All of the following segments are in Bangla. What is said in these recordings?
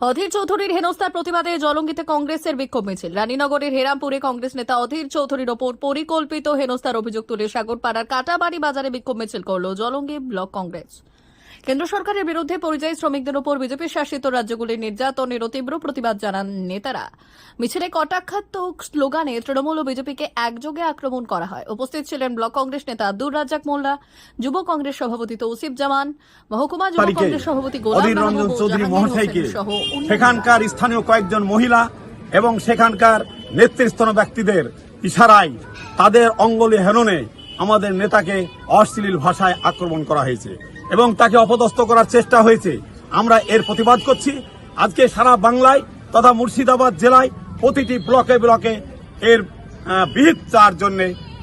অধীর চৌধুরীর হেনস্থার প্রতিবাদে জলঙ্গিতে কংগ্রেসের বিক্ষোভ মিছিল। রানীনগরের হেরামপুরে কংগ্রেস নেতা অধীর চৌধুরীর ওপর পরিকল্পিত হেনস্থার অভিযোগ তুলে সাগরপাড়ার কাটাবাড়ি বাজারে বিক্ষোভ মিছিল করল জলঙ্গি ব্লক কংগ্রেস। কেন্দ্র সরকারের বিরুদ্ধে পরিযায়ী শ্রমিকদের উপর বিজেপি শাসিত রাজ্যগুলির নির্যাতনেরও তীব্র প্রতিবাদ জানান নেতারা মিছিলে কটাক্ষাত্মক স্লোগানে তৃণমূল ও বিজেপিকে একযোগে আক্রমণ করা হয় উপস্থিত ছিলেন ব্লক কংগ্রেস নেতা আব্দুর রাজ্জাক মোল্লা যুব কংগ্রেস সভাপতি তৌসিফ জামান মহকুমা যুব কংগ্রেস সভাপতি গোলাম রঞ্জন চৌধুরী মহাশয়কে। সেখানকার স্থানীয় কয়েকজন মহিলা এবং সেখানকার নেতৃস্থানীয় ব্যক্তিদের ইশারায় তাদের অঙ্গলি হেননে আমাদের নেতাকে অশ্লীল ভাষায় আক্রমণ করা হয়েছে এবং তাকে অপদস্থ করার চেষ্টা হয়েছে। আমরা এর প্রতিবাদ করছি। আজকে সারা বাংলায় তথা মুর্শিদাবাদ জেলায় প্রতিটি ব্লকে ব্লকে এর বিহিত চার জন্য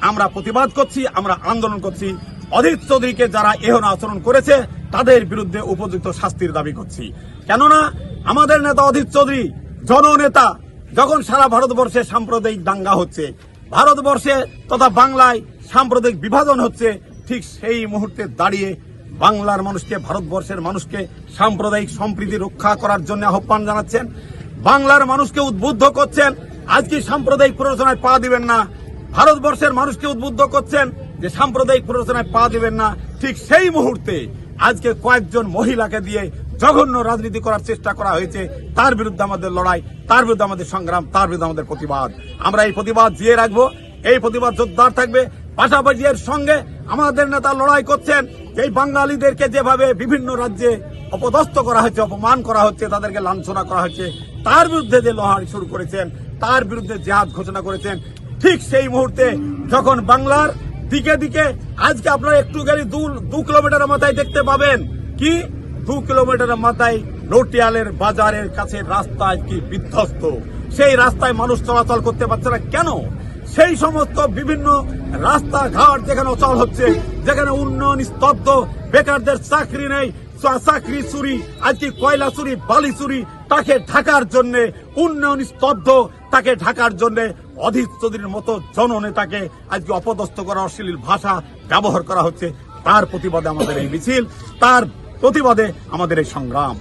আমরা প্রতিবাদ করছি, আমরা আন্দোলন করছি। অধীর চৌধুরীকে যারা এহন আচরণ করেছে, তাদের বিরুদ্ধে উপযুক্ত শাস্তির দাবি করছি। কেননা আমাদের নেতা অধীর চৌধুরী, জননেতা, যখন সারা ভারতবর্ষে সাম্প্রদায়িক দাঙ্গা হচ্ছে, ভারতবর্ষে তথা বাংলায় সাম্প্রদায়িক বিভাজন হচ্ছে, ঠিক সেই মুহূর্তে দাঁড়িয়ে বাংলার মানুষকে, ভারতবর্ষের মানুষকে সাম্প্রদায়িক সম্প্রীতি রক্ষা করার জন্য আহ্বান জানাচ্ছেন। বাংলার মানুষকে উদ্বুদ্ধ করছেন আজকে সাম্প্রদায়িক প্ররোচনায় পা দিবেন না? ভারতবর্ষের মানুষকে উদ্বুদ্ধ করছেন যে সাম্প্রদায়িক প্ররোচনায় পা দিবেন না। ঠিক সেই মুহূর্তে আজকে কয়েকজন মহিলাকে দিয়ে জঘন্য রাজনীতি করার চেষ্টা করা হয়েছে। তার বিরুদ্ধে আমাদের লড়াই, তার বিরুদ্ধে আমাদের সংগ্রাম, তার বিরুদ্ধে আমাদের প্রতিবাদ। আমরা এই প্রতিবাদ জিয়ে রাখব। এই প্রতিবাদ জোরদার থাকবে। পাশাপাশি এর সঙ্গে আমাদের নেতা লড়াই করছেন এই বাঙালিদেরকে যেভাবে বিভিন্ন রাজ্যে অপদস্থ করা হচ্ছে, অপমান করা হচ্ছে, তাদেরকে লাঞ্ছনা করা হচ্ছে, তার বিরুদ্ধে যে লড়াই শুরু করেছেন, তার বিরুদ্ধে জেহাদ ঘোষণা করেছেন, ঠিক সেই মুহূর্তে যখন বাংলার দিকে দিকে, আজকে আপনারা একটু গেলে দু কিলোমিটারের মাথায় দেখতে পাবেন, কি? দু কিলোমিটারের মাথায় নটিয়ালের বাজারের কাছে রাস্তায় কি বিধ্বস্ত। সেই রাস্তায় মানুষ চলাচল করতে পারছে না। কেন? সেই সমস্ত বিভিন্ন রাস্তাঘাট যেখানে অচল হচ্ছে, যেখানে উন্নয়ন স্তব্ধ, বেকারদের চাকরি নেই চাকরি চুরি, আজকে কয়লা চুরি, বালি চুরি, তাকে ঢাকার জন্য, উন্নয়ন স্তব্ধ, তাকে ঢাকার জন্য অধীর চৌধুরীর মতো জননেতাকে আজকে অপদস্থ করা অশ্লীল ভাষা ব্যবহার করা হচ্ছে। তার প্রতিবাদে আমাদের এই মিছিল, তার প্রতিবাদে আমাদের এই সংগ্রাম।